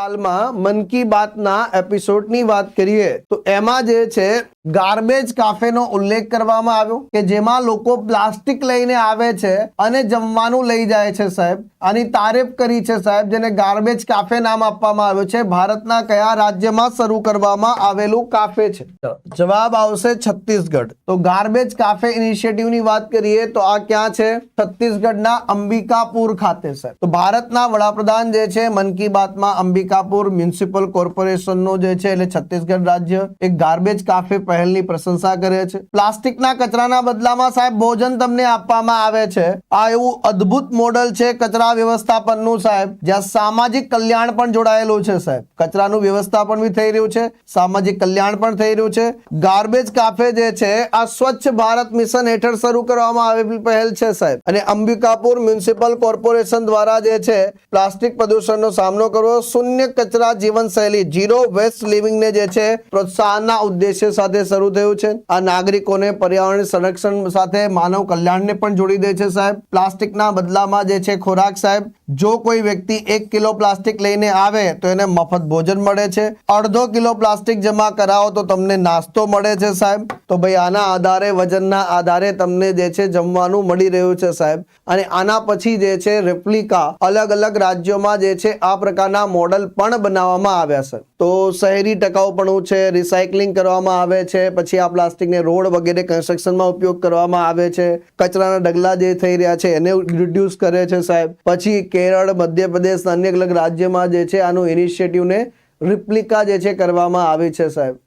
હાલમાં મન કી બાતના એપિસોડની વાત કરીએ, તો એમાં જે છે, ગાર્બેજ કાફેનો ઉલ્લેખ કરવામાં આવ્યો કે જેમાં લોકો પ્લાસ્ટિક લઈને આવે છે અને જમવાનું લઈ જાય છે સાહેબ. આની તારીફ કરી છે સાહેબ, જેને ગાર્બેજ કાફે નામ આપવામાં આવ્યું છે. ભારતના કયા રાજ્યમાં શરૂ કરવામાં આવેલું કાફે છે? જવાબ આવશે છત્તીસગઢ. તો ગાર્બેજ કાફે ઇનિશિયેટિવની વાત કરીએ, તો આ ક્યાં છે? છત્તીસગઢના અંબિકાપુર ખાતે, સાહેબ. તો ભારતના વડાપ્રધાન જે છે, મન કી બાતમાં અંબિકાપુર મ્યુનિસિપલ કોર્પોરેશનનો જે છે એટલે છત્તીસગઢ રાજ્ય, એક ગાર્બેજ કાફે પહેલની પ્રશંસા કરે છે. પ્લાસ્ટિકના કચરાના બદલામાં સાહેબ ભોજન તમને આપવામાં આવે છે. આ એવું અદ્ભુત મોડલ છે કચરા વ્યવસ્થાપનનું સાહેબ. જ્યાં સામાજિક કલ્યાણ પણ જોડાયેલું છે સાહેબ. કચરાનું વ્યવસ્થાપન બી થઈ રહ્યું છે, સામાજિક કલ્યાણ પણ થઈ રહ્યું છે. ગાર્બેજ કાફે જે છે, આ સ્વચ્છ ભારત મિશન હેઠળ શરૂ કરવામાં આવેલી પહેલ છે સાહેબ. અને અંબિકાપુર મ્યુનિસિપલ કોર્પોરેશન દ્વારા જે છે, પ્લાસ્ટિક પ્રદૂષણનો સામનો કરવો શૂન્ય કચરા જીવનશૈલી ઝીરો વેસ્ટ લિવિંગને જે છે, પ્રોત્સાહનના ઉદ્દેશ્ય સાથે શરૂ થયું છે. આ નાગરિકોને પર્યાવરણ સંરક્ષણ સાથે માનવ કલ્યાણને પણ જોડી દે છે સાહેબ. પ્લાસ્ટિકના બદલામાં જે છે, ખોરાક સાહેબ જો કોઈ વ્યક્તિ એક કિલો પ્લાસ્ટિક લઈને આવે, તો એને મફત ભોજન મળે છે. અડધો કિલો પ્લાસ્ટિક જમા કરાવો, તો તમને નાસ્તો મળે છે, સાહેબ. તો ભાઈ, આના આધારે, વજનના આધારે તમને જે છે જમવાનું મળી રહ્યું છે, સાહેબ. અને આના પછી જે છે રેપ્લિકા અલગ અલગ રાજ્યોમાં જે છે આ પ્રકારના મોડલ પણ બનાવવામાં આવ્યા છે. તો શહેરી ટકાઉપણું છે રિસાયકલિંગ કરવામાં આવે છે, પછી આ પ્લાસ્ટિકને રોડ વગેરે કન્સ્ટ્રક્શનમાં ઉપયોગ કરવામાં આવે છે. કચરાના ડગલા જે થઈ રહ્યા છે, એને રિડ્યુસ કરે છે, સાહેબ. પછી કેરળ, મધ્યપ્રદેશ અન્ય અલગ રાજ્યમાં જે છે આનું ઇનિશિયેટિવને રિપ્લિકા જે છે કરવામાં આવી છે સાહેબ.